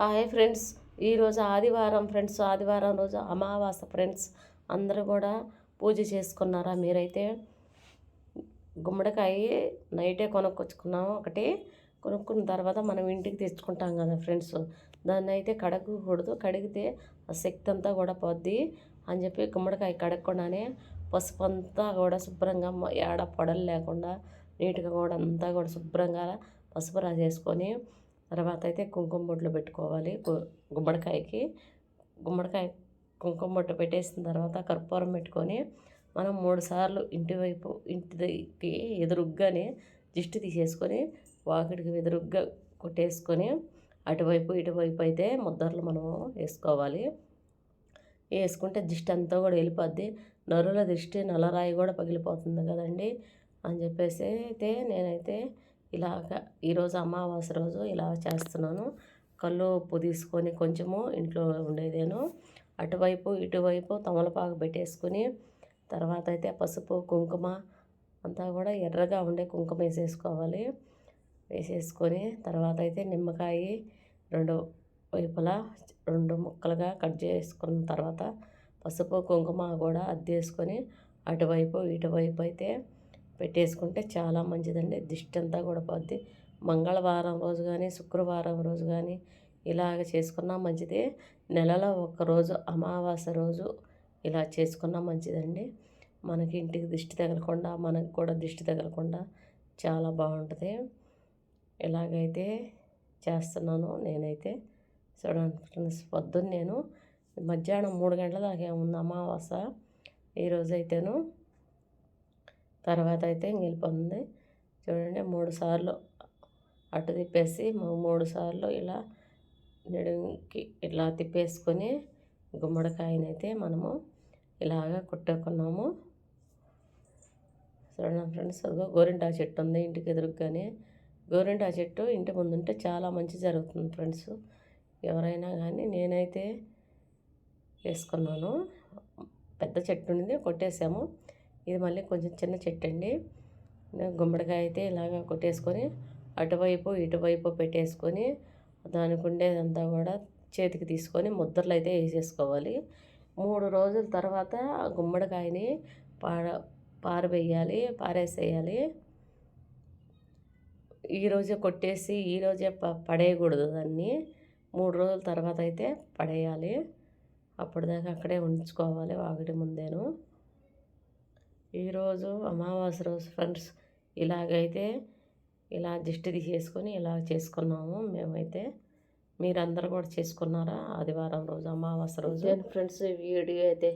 Hi friends. ఈరోజు ఆదివారం friends ఆదివారం రోజు అమావాస ఫ్రెండ్స్. అందరూ కూడా పూజ చేసుకున్నారా మీరైతే? గుమ్మడికాయ నైటే కొనుక్కొచ్చుకున్నాము. ఒకటి కొనుక్కున్న తర్వాత మనం ఇంటికి తెచ్చుకుంటాం కదా ఫ్రెండ్స్. దాన్ని అయితే కడగకూడదు. కడిగితే ఆ శక్తి అంతా కూడా పోద్ది అని చెప్పి గుమ్మడికాయ కడగకుండానే పసుపు అంతా కూడా శుభ్రంగా ఏడ పొడలు లేకుండా నీట్గా కూడా అంతా కూడా శుభ్రంగా పసుపు రాసేసుకొని తర్వాత అయితే కుంకుమ బొట్లు పెట్టుకోవాలి. గుమ్మడికాయకి గుమ్మడికాయ కుంకుమ బొట్టు పెట్టేసిన తర్వాత కర్పూరం పెట్టుకొని మనం మూడు సార్లు ఇంటి వైపు ఇంటికి ఎదురుగ్గానే దిష్టి తీసేసుకొని వాకిడికి ఎదురుగ్గా కొట్టేసుకొని అటువైపు ఇటువైపు అయితే ముద్దర్లు మనము వేసుకోవాలి. వేసుకుంటే దిష్టి అంతా కూడా వెళ్ళిపోద్ది. నరుల దిష్టి నల్లరాయి కూడా పగిలిపోతుంది కదండి అని చెప్పేసి అయితే నేనైతే ఇలాగ ఈరోజు అమావాస్య రోజు ఇలా చేస్తున్నాను. కళ్ళు ఉప్పు తీసుకొని కొంచెము ఇంట్లో ఉండేదేను. అటువైపు ఇటువైపు తమలపాకు పెట్టేసుకుని తర్వాత అయితే పసుపు కుంకుమ అంతా కూడా ఎర్రగా ఉండే కుంకుమ వేసేసుకోవాలి. వేసేసుకొని తర్వాత అయితే నిమ్మకాయ రెండు వైపులా రెండు ముక్కలుగా కట్ చేసుకున్న తర్వాత పసుపు కుంకుమ కూడా అద్దేసుకొని అటువైపు ఇటువైపు అయితే పెట్టేసుకుంటే చాలా మంచిదండి. దిష్టంతా కూడా పోద్ది. మంగళవారం రోజు కానీ శుక్రవారం రోజు కానీ ఇలాగ చేసుకున్నా మంచిది. నెలలో ఒక్కరోజు అమావాస్య రోజు ఇలా చేసుకున్నా మంచిదండి. మనకి ఇంటికి దిష్టి తగలకుండా మనకు కూడా దిష్టి తగలకుండా చాలా బాగుంటుంది. ఇలాగైతే చేస్తున్నాను నేనైతే. చూడండి ఫ్రెండ్స్ పొద్దున్న నేను మధ్యాహ్నం మూడు గంటల దాకా ఉంది అమావాస్య? ఈరోజైతేను తర్వాత అయితే వెళ్ళిపోతుంది చూడండి మూడు సార్లు అటు తిప్పేసి మూడు సార్లు ఇలా నడుముకి ఇట్లా తిప్పేసుకొని గుమ్మడికాయనైతే మనము ఇలాగ కుట్టుకున్నాము. చూడండి ఫ్రెండ్స్ అదిగో గోరింటా చెట్టు ఉంది ఇంటికి ఎదురుగానే. గోరింటా చెట్టు ఇంటి ముందు ఉంటే చాలా మంచి జరుగుతుంది ఫ్రెండ్స్. ఎవరైనా కానీ నేనైతే వేసుకున్నాను. పెద్ద చెట్టు ఉంది కొట్టేసాము. ఇది మళ్ళీ కొంచెం చిన్న చెట్టు అండి గుమ్మడికాయ అయితే ఇలాగ కొట్టేసుకొని అటువైపు ఇటువైపు పెట్టేసుకొని దానికి ఉండేదంతా కూడా చేతికి తీసుకొని ముద్రలు అయితే వేసేసుకోవాలి. మూడు రోజుల తర్వాత ఆ గుమ్మడికాయని పార పారవేయాలి పారేసేయాలి. ఈరోజే కొట్టేసి ఈరోజే ప పడేయకూడదు దాన్ని. మూడు రోజుల తర్వాత అయితే పడేయాలి. అప్పటిదాకా అక్కడే ఉంచుకోవాలి వాగిడి ముందేను. ఈరోజు అమావాస్య రోజు ఫ్రెండ్స్ ఇలాగైతే ఇలా దిష్టి తీసేసుకొని ఇలా చేసుకున్నాము. మేమైతే మీరందరూ కూడా చేసుకున్నారా? ఆదివారం రోజు అమావాస్య రోజు? ఫ్రెండ్స్ వీడియో అయితే